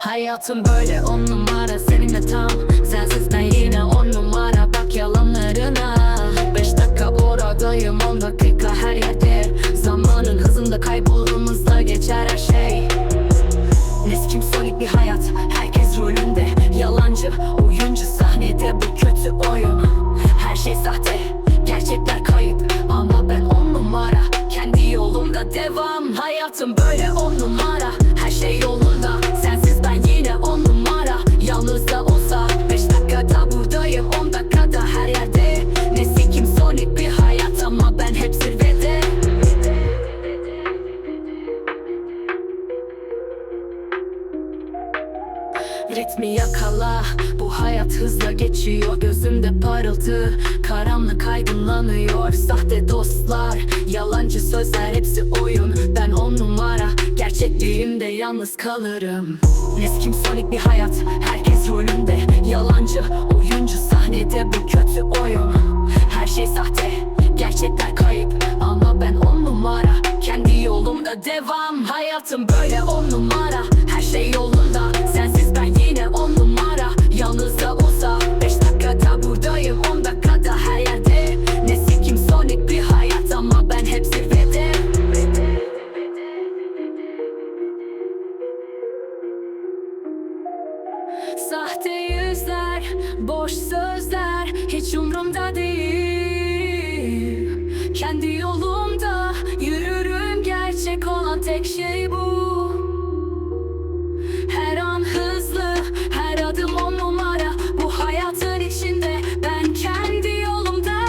Hayatım böyle on numara seninle tam. Sensiz ben yine on numara bak yalanlarına. Beş dakika oradayım on dakika her yerde. Zamanın hızında kaybolduğumuzda geçer her şey. Neskim sonik bir hayat Herkes rolünde. Yalancı oyuncu sahnede Bu kötü oyun. Her şey sahte Gerçekler kayıp. Ama ben on numara Kendi yolumda devam. Hayatım böyle on numara Ritmi yakala. Bu hayat hızla geçiyor. Gözümde parıltı. Karanlık aydınlanıyor. Sahte dostlar Yalancı sözler hepsi oyun. Ben on numara. Gerçekliğimde yalnız kalırım. Neskim sonik bir hayat. Herkes rolünde. Yalancı oyuncu sahnede Bu kötü oyun. Her şey sahte. Gerçekler kayıp. Ama ben on numara. Kendi yolumda devam. Hayatım böyle on numara Sahte yüzler, boş sözler hiç umrumda değil. Kendi yolumda yürürüm gerçek olan tek şey bu. Her an hızlı, her adım on numara. Bu hayatın içinde ben kendi yolumda.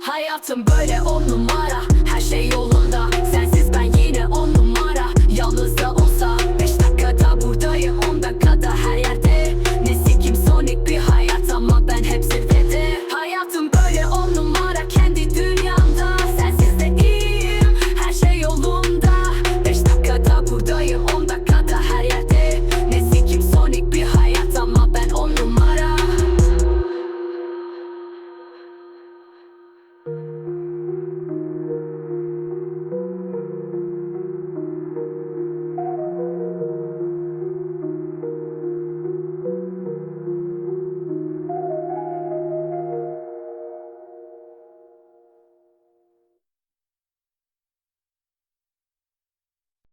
Hayatım böyle on numara, her şey yolunda.